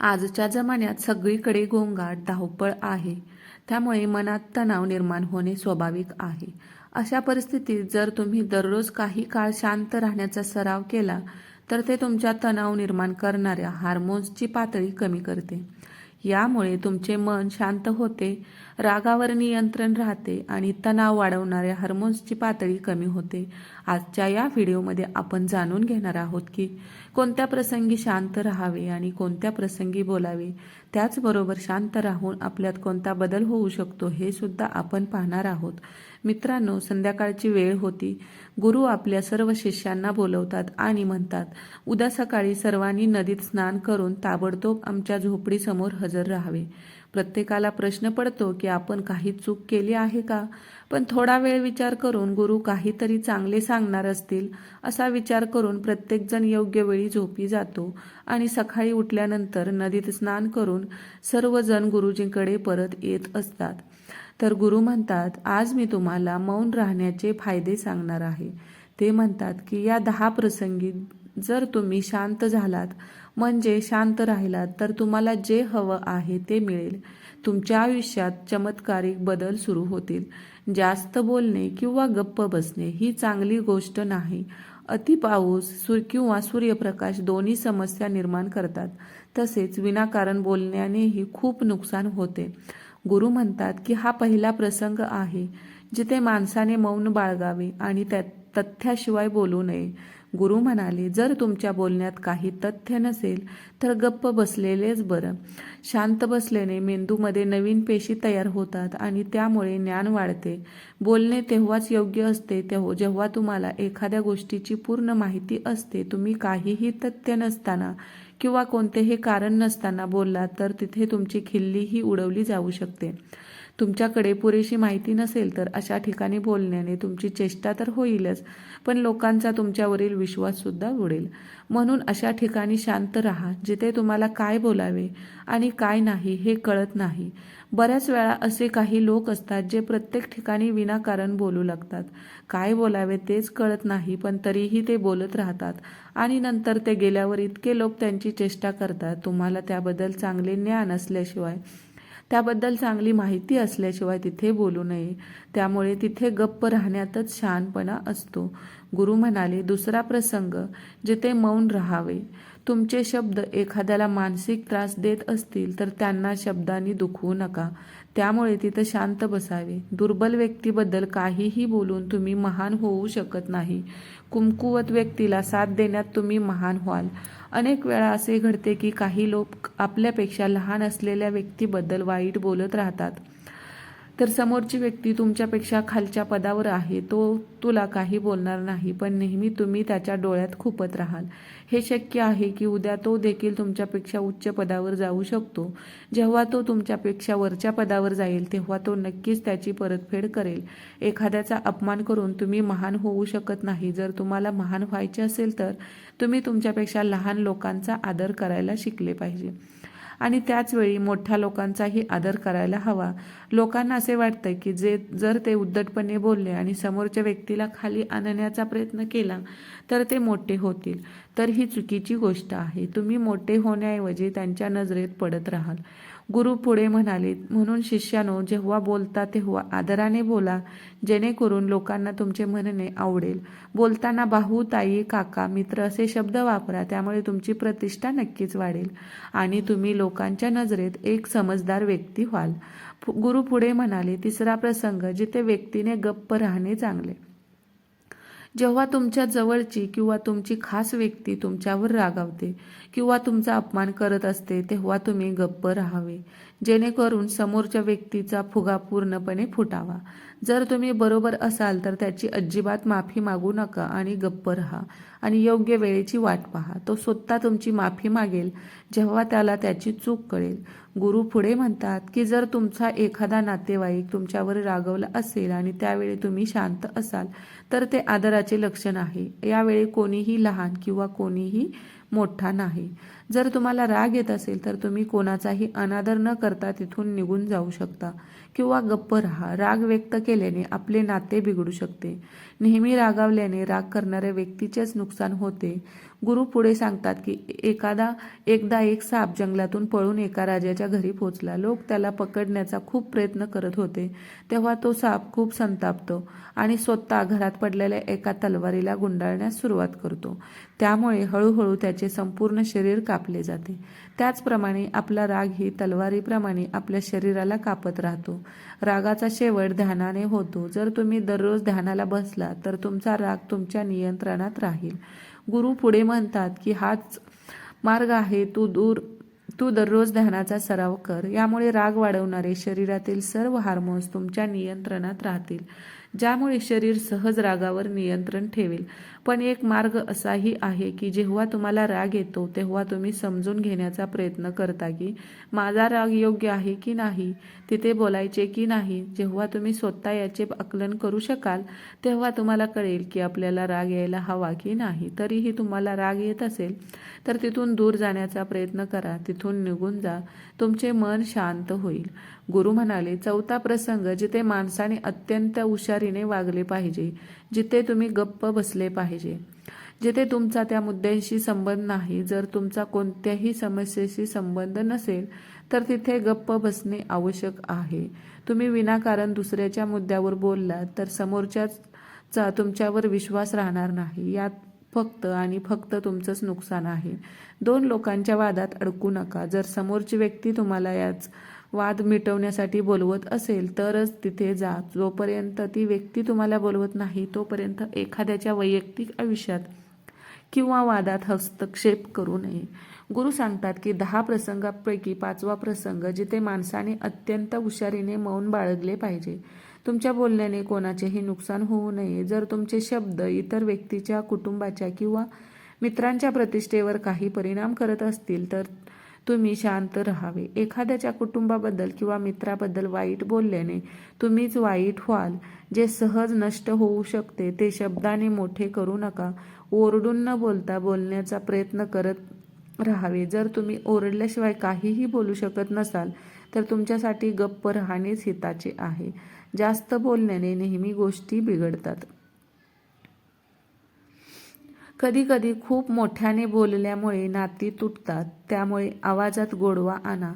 आजच्या जमान्यात सगळीकडे गोंगाट धावपळ आहे. त्यामुळे मनात तणाव निर्माण होणे स्वाभाविक आहे. अशा परिस्थितीत जर तुम्ही दररोज काही काळ शांत राहण्याचा सराव केला तर ते तुमच्या तणाव निर्माण करणाऱ्या हार्मोन्सची पातळी कमी करते. यामुळे तुमचे मन शांत होते रागावर नियंत्रण राहते आणि तणाव वाढवणाऱ्या हार्मोन्सची पातळी कमी होते. आजच्या या व्हिडिओमध्ये आपण जाणून घेणार आहोत की कोणत्या प्रसंगी शांत राहावे आणि कोणत्या प्रसंगी बोलावे. त्याचबरोबर शांत राहून आपल्यात कोणता बदल होऊ शकतो हे सुद्धा आपण पाहणार आहोत. मित्रांनो संध्याकाळची वेळ होती. गुरु आपल्या सर्व शिष्यांना बोलवतात आणि म्हणतात उद्या सकाळी सर्वांनी नदीत स्नान करून ताबडतोब आमच्या झोपडीसमोर हजर राहावे. प्रत्येकाला प्रश्न पडतो की आपण काही चूक केली आहे का? पण थोडा वेळ विचार करून गुरु काहीतरी चांगले सांगणार असतील असा विचार करून प्रत्येकजण योग्य वेळी झोपी जातो आणि सकाळी उठल्यानंतर नदीत स्नान करून सर्वजण गुरुजींकडे परत येत असतात. तर गुरु म्हणतात आज मी तुम्हाला मौन राहण्याचे फायदे सांगणार आहे. ते म्हणतात की या दहा प्रसंगी जर तुम्ही शांत झालात म्हणजे शांत राहिलात तर तुम्हाला जे हवं आहे ते मिळेल. तुमच्या आयुष्यात चमत्कारिक बदल सुरू होतील. जास्त बोलणे किंवा गप्प बसणे ही चांगली गोष्ट नाही. अति पाऊस सूर किंवा सूर्यप्रकाश दोन्ही समस्या निर्माण करतात. तसेच विनाकारण बोलण्यानेही खूप नुकसान होते. गुरु म्हणतात की हा पहिला प्रसंग आहे जिथे माणसाने मौन बाळगावे आणि त्या तथ्याशिवाय बोलू नये. गुरु म्हणाले जर तुमच्या बोलण्यात काही तथ्य नसेल तर गप्प बसलेलेच बरं. शांत बसल्याने मेंदूमध्ये नवीन पेशी तयार होतात आणि त्यामुळे ज्ञान वाढते. बोलणे तेव्हाच योग्य असते तेव्हा जेव्हा तुम्हाला एखाद्या गोष्टीची पूर्ण माहिती असते. तुम्ही काहीही तथ्य नसताना किंवा कोणतेही कारण नसताना बोललात तर तिथे तुमची खिल्लीही उडवली जाऊ शकते. तुमच्याकडे पुरेशी माहिती नसेल तर अशा ठिकाणी बोलण्याने तुमची चेष्टा तर होईलच पण लोकांचा तुमच्यावरील विश्वाससुद्धा उडेल म्हणून अशा ठिकाणी शांत राहा जिथे तुम्हाला काय बोलावे आणि काय नाही हे कळत नाही. बऱ्याच वेळा असे काही लोक असतात जे प्रत्येक ठिकाणी विनाकारण बोलू लागतात. काय बोलावे तेच कळत नाही पण तरीही ते बोलत राहतात. आणि नंतर ते गेल्यावर इतके लोक त्यांची चेष्टा करतात तुम्हाला त्याबद्दल चांगले ज्ञान असल्याशिवाय त्याबद्दल चांगली माहिती असल्याशिवाय तिथे बोलू नये. त्यामुळे तिथे गप्प राहण्यातच शहाणपणा असतो. गुरु म्हणाले दुसरा प्रसंग जिथे मौन राहावे. तुमचे शब्द एखाद्याला मानसिक त्रास देत असतील तर त्यांना शब्दांनी दुखवू नका. त्यामुळे तिथं शांत बसावे. दुर्बल व्यक्तीबद्दल काहीही बोलून तुम्ही महान होऊ शकत नाही. कुमकुवत व्यक्तीला साथ देण्यात तुम्ही महान व्हाल. अनेक वेळा असे घडते की काही लोक आपल्यापेक्षा लहान असलेल्या व्यक्तीबद्दल वाईट बोलत राहतात. तर समोरची व्यक्ती तुमच्यापेक्षा खालच्या पदावर आहे. तो तुला काही बोलणार नाही पण नेहमी तुम्ही त्याच्या डोळ्यात खुपत राहाल. हे शक्य आहे की उद्या तो देखील तुमच्यापेक्षा उच्च पदावर जाऊ शकतो. जेव्हा तो तुमच्यापेक्षा वरच्या पदावर जाईल तेव्हा तो नक्कीच त्याची परतफेड करेल. एखाद्याचा अपमान करून तुम्ही महान होऊ शकत नाही. जर तुम्हाला महान व्हायचे असेल तर तुम्ही तुमच्यापेक्षा लहान लोकांचा आदर करायला शिकले पाहिजे. आणि त्याचवेळी मोठ्या लोकांचाही आदर करायला हवा. लोकांना असे वाटतं की जे जर ते उद्धटपणे बोलले आणि समोरच्या व्यक्तीला खाली आणण्याचा प्रयत्न केला तर ते मोठे होतील. तर ही चुकीची गोष्ट आहे. तुम्ही मोठे होण्याऐवजी त्यांच्या नजरेत पडत राहाल. गुरु पुढे म्हणाले म्हणून शिष्यानो जेव्हा बोलता तेव्हा आदराने बोला जेणेकरून लोकांना तुमचे म्हणणे आवडेल. बोलताना भाऊ ताई काका मित्र असे शब्द वापरा त्यामुळे तुमची प्रतिष्ठा नक्कीच वाढेल आणि तुम्ही लोकांच्या नजरेत एक समजदार व्यक्ती व्हाल. गुरु पुढे म्हणाले तिसरा प्रसंग जिथे व्यक्तीने गप्प राहणे चांगले. जेव्हा तुमच्या जवळची किंवा तुमची खास व्यक्ती तुमच्यावर रागावते किंवा तुमचा अपमान करत असते तेव्हा तुम्ही गप्प राहावे. जेणेकरून समोरच्या व्यक्तीचा फुगा पूर्णपणे फुटावा. जर तुम्ही बरोबर असाल तर त्याची अजिबात माफी मागू नका आणि गप्प राहा. आणि योग्य वेळेची वाट पहा. तो स्वतः तुमची माफी मागेल जेव्हा त्याला त्याची चूक कळेल. गुरु पुढे म्हणतात की जर तुमचा एखादा नातेवाईक तुमच्यावर रागवला असेल आणि त्यावेळी तुम्ही शांत असाल तर ते आदराचे लक्षण आहे. यावेळी कोणीही लहान किंवा कोणीही मोठा नाही. जर तुम्हाला राग येत असेल तर तुम्ही कोणाचाही अनादर न करता तिथून निघून जाऊ शकता किंवा गप्प राहा. राग व्यक्त केल्याने आपले नाते बिघडू शकते. नेहमी रागावल्याने राग करणाऱ्या व्यक्तीचेच नुकसान होते. गुरु पुढे सांगतात की एखादा एकदा एक साप जंगलातून पळून एका राजाच्या घरी पोचला. लोक त्याला पकडण्याचा खूप प्रयत्न करत होते. तेव्हा तो साप खूप संतापतो आणि स्वतः घरात पडलेल्या एका तलवारीला गुंडाळण्यास सुरुवात करतो. त्यामुळे हळूहळू त्याचे संपूर्ण शरीर कापले जाते. त्याचप्रमाणे आपला राग ही तलवारीप्रमाणे आपल्या शरीराला कापत राहतो. रागाचा शेवट ध्यानाने होतो. जर तुम्ही दररोज ध्यानाला बसला तर तुमचा राग तुमच्या नियंत्रणात राहील. गुरु पुढे म्हणतात की हाच मार्ग आहे. तू दूर तू दररोज ध्यानाचा सराव कर. यामुळे राग वाढवणारे शरीरातील सर्व हार्मोन्स तुमच्या नियंत्रणात राहतील ज्यामुळे शरीर सहज रागावर नियंत्रण ठेवेल. पण एक मार्ग असाही आहे की जेव्हा तुम्हाला राग येतो तेव्हा तुम्ही समजून घेण्याचा प्रयत्न करता की माझा राग योग्य आहे की नाही तिथे बोलायचे की नाही जेव्हा तुम्ही स्वतः याचे आकलन करू शकाल तेव्हा तुम्हाला कळेल की आपल्याला राग यायला हवा की नाही. तरीही तुम्हाला राग येत असेल तर तिथून दूर जाण्याचा प्रयत्न करा तिथून निघून जा तुमचे मन शांत होईल. गुरु म्हणाले चौथा प्रसंग जिथे माणसाने अत्यंत हुशारीने वागले पाहिजे जिथे तुम्ही गप्प बसले पाहिजे. जिथे तुमचा त्या मुद्द्यांशी संबंध नाही जर तुमचा कोणत्याही समस्येशी संबंध नसेल तर तिथे गप्प बसणे आवश्यक आहे. तुम्ही विनाकारण दुसऱ्याच्या मुद्द्यावर बोललात तर समोरच्याचा तुमच्यावर विश्वास राहणार नाही. यात फक्त आणि फक्त तुमचंच नुकसान आहे. दोन लोकांच्या वादात अडकू नका. जर समोरची व्यक्ती तुम्हाला याच वाद मिटवण्यासाठी बोलवत असेल तरच तिथे जा. जोपर्यंत ती व्यक्ती तुम्हाला बोलवत नाही तोपर्यंत एखाद्याच्या वैयक्तिक आयुष्यात किंवा वादात हस्तक्षेप करू नये. गुरु सांगतात की दहा प्रसंगापैकी पाचवा प्रसंग जिथे माणसाने अत्यंत हुशारीने मौन बाळगले पाहिजे. तुमच्या बोलण्याने कोणाचेही नुकसान होऊ नये. जर तुमचे शब्द इतर व्यक्तीच्या कुटुंबाच्या किंवा मित्रांच्या प्रतिष्ठेवर काही परिणाम करत असतील तर तुम्ही शांत राहावे. एखाद्याच्या कुटुंबाबद्दल किंवा मित्राबद्दल वाईट बोलल्याने तुम्हीच वाईट व्हाल. जे सहज नष्ट होऊ शकते ते शब्दाने मोठे करू नका. ओरडून न बोलता बोलण्याचा प्रयत्न करत राहावे. जर तुम्ही ओरडल्याशिवाय काहीही बोलू शकत नसाल तर तुमच्यासाठी गप्प राहणेच हिताचे आहे. जास्त बोलण्याने नेहमी गोष्टी बिघडतात. कधीकधी खूप मोठ्याने बोलल्यामुळे नाती तुटतात. त्यामुळे आवाजात गोडवा आणा.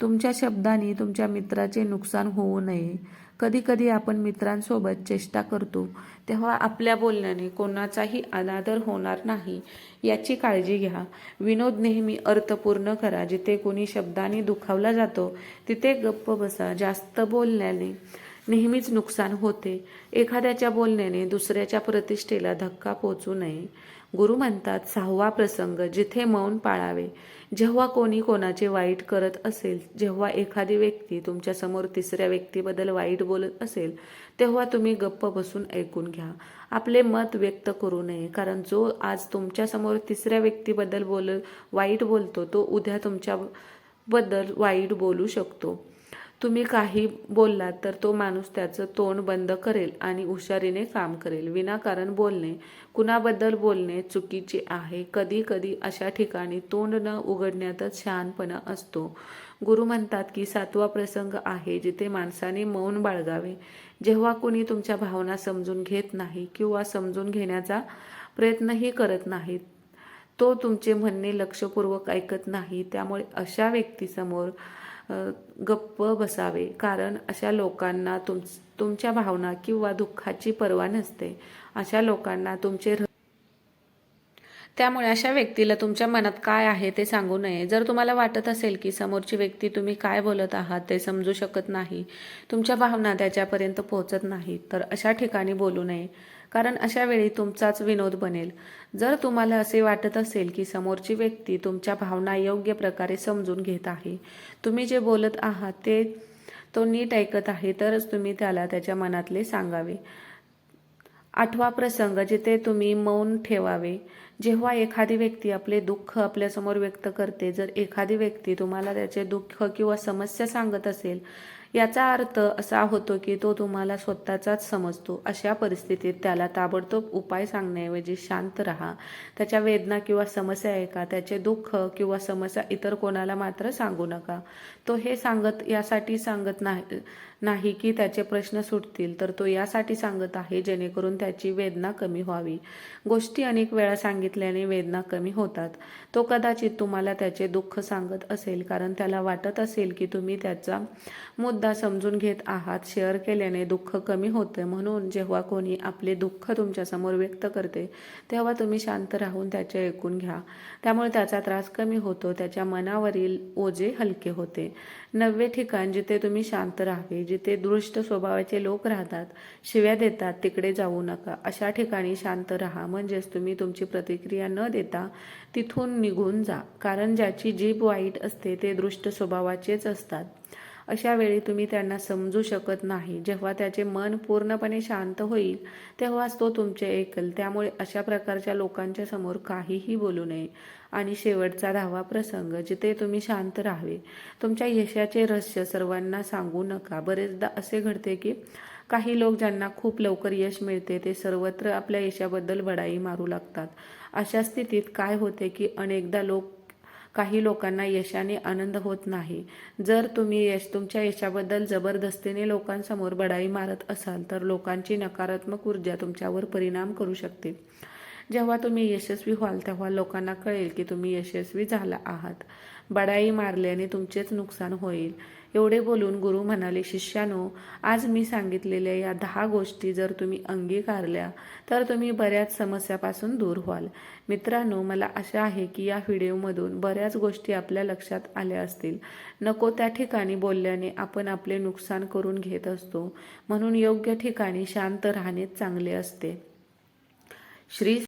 तुमच्या शब्दांनी तुमच्या मित्राचे नुकसान होऊ नये. कधीकधी आपण मित्रांसोबत चेष्टा करतो तेव्हा आपल्या बोलण्याने कोणाचाही अनादर होणार नाही. याची काळजी घ्या. विनोद नेहमी अर्थपूर्ण करा. जिथे कोणी शब्दाने दुखावला जातो तिथे गप्प बसा. जास्त बोलण्याने नेहमीच नुकसान होते. एखाद्याच्या बोलण्याने दुसऱ्याच्या प्रतिष्ठेला धक्का पोचू नये. गुरु म्हणतात सहावा प्रसंग जिथे मौन पाळावे. जेव्हा कोणी कोणाचे वाईट करत असेल जेव्हा एखादी व्यक्ती तुमच्यासमोर तिसऱ्या व्यक्तीबद्दल वाईट बोलत असेल तेव्हा तुम्ही गप्प बसून ऐकून घ्या. आपले मत व्यक्त करू नये कारण जो आज तुमच्यासमोर तिसऱ्या व्यक्तीबद्दल बोल वाईट बोलतो तो उद्या तुमच्याबद्दल वाईट बोलू शकतो. तुम्ही काही बोललात तर तो माणूस त्याचं तोंड बंद करेल आणि हुशारीने काम करेल. विनाकारण बोलणे कुणाबद्दल बोलणे चुकीचे आहे. कधी कधी अशा ठिकाणी तोंड न उघडण्यातच शहाणपणा असतो. गुरु म्हणतात की सातवा प्रसंग आहे जिथे माणसाने मौन बाळगावे. जेव्हा कुणी तुमच्या भावना समजून घेत नाही किंवा समजून घेण्याचा प्रयत्नही करत नाहीत तो तुमचे म्हणणे लक्षपूर्वक ऐकत नाही. त्यामुळे अशा व्यक्तीसमोर गप्प बसावे. कारण अशा लोकांना तुम तुमच्या भावना किंवा दुःखाची पर्वा नसते. अशा लोकांना तुमचे त्यामुळे अशा व्यक्तीला तुमच्या मनात काय आहे ते सांगू नये. जर तुम्हाला वाटत असेल की समोरची व्यक्ती तुम्ही काय बोलत आहात ते समजू शकत नाही तुमच्या भावना त्याच्यापर्यंत पोहोचत नाही तर अशा ठिकाणी बोलू नये. कारण अशा वेळी तुमचाच विनोद बनेल. जर तुम्हाला असे वाटत असेल की समोरची व्यक्ती तुमच्या भावना योग्य प्रकारे समजून घेत आहे तुम्ही जे बोलत आहात ते तो नीट ऐकत आहे तरच तुम्ही त्याला त्याच्या मनातले सांगावे. आठवा प्रसंग जिथे तुम्ही मौन ठेवावे. जेव्हा एखादी व्यक्ती आपले दुःख आपल्यासमोर व्यक्त करते जर एखादी व्यक्ती तुम्हाला त्याचे दुःख किंवा समस्या सांगत असेल याचा अर्थ असा होतो की तो तुम्हाला स्वतःचाच समजतो. अशा परिस्थितीत त्याला ताबडतोब उपाय सांगण्याऐवजी शांत राहा. त्याच्या वेदना किंवा समस्या ऐका. त्याचे दुःख किंवा समस्या इतर कोणाला मात्र सांगू नका. तो हे सांगत यासाठी सांगत नाही नाही की त्याचे प्रश्न सुटतील तर तो यासाठी सांगत आहे जेणेकरून त्याची वेदना कमी व्हावी. गोष्टी अनेक वेळा सांगितल्याने वेदना कमी होतात. तो कदाचित तुम्हाला त्याचे दुःख सांगत असेल कारण त्याला वाटत असेल की तुम्ही त्याचा मुद्दा समजून घेत आहात. शेअर केल्याने दुःख कमी होते. म्हणून जेव्हा कोणी आपले दुःख तुमच्यासमोर व्यक्त करते तेव्हा तुम्ही शांत राहून त्याचे ऐकून घ्या. त्यामुळे त्याचा त्रास कमी होतो. त्याच्या मनावरील ओझे हलके होते. नववे ठिकाण जिथे तुम्ही शांत राहावे जिथे दृष्ट स्वभावाचे लोक राहतात शिव्या देतात तिकडे जाऊ नका. अशा ठिकाणी शांत राहा. म्हणजेच तुम्ही तुमची प्रतिक्रिया न देता तिथून निघून जा. कारण ज्याची जीभ वाईट असते ते दृष्ट स्वभावाचेच असतात. अशा वेळी तुम्ही त्यांना समजू शकत नाही. जेव्हा त्याचे मन पूर्णपणे शांत होईल तेव्हाच तो तुमचे ऐकल. त्यामुळे अशा प्रकारच्या लोकांच्या समोर काहीही बोलू नये. आणि शेवटचा दहावा प्रसंग जिथे तुम्ही शांत राहावे. तुमच्या यशाचे रहस्य सर्वांना सांगू नका. बरेचदा असे घडते की काही लोक ज्यांना खूप लवकर यश मिळते ते सर्वत्र आपल्या यशाबद्दल बडाई मारू लागतात. अशा स्थितीत काय होते की अनेकदा लोक काही लोकांना यशाने आनंद होत नाही. जर तुम्ही यश तुमच्या यशाबद्दल जबरदस्तीने लोकांसमोर बडाई मारत असाल तर लोकांची नकारात्मक ऊर्जा तुमच्यावर परिणाम करू शकते. जेव्हा तुम्ही यशस्वी व्हाल तेव्हा लोकांना कळेल की तुम्ही यशस्वी झाला आहात. बडाई मारल्याने तुमचेच नुकसान होईल. एवढे बोलून गुरु म्हणाले शिष्यानो आज मी सांगितलेल्या या दहा गोष्टी जर तुम्ही अंगीकारल्या तर तुम्ही बऱ्याच समस्यापासून दूर व्हाल. मित्रांनो मला आशा आहे की या व्हिडिओमधून बऱ्याच गोष्टी आपल्या लक्षात आल्या असतील. नको त्या ठिकाणी बोलल्याने आपण आपले नुकसान करून घेत असतो. म्हणून योग्य ठिकाणी शांत राहणे चांगले असते. श्री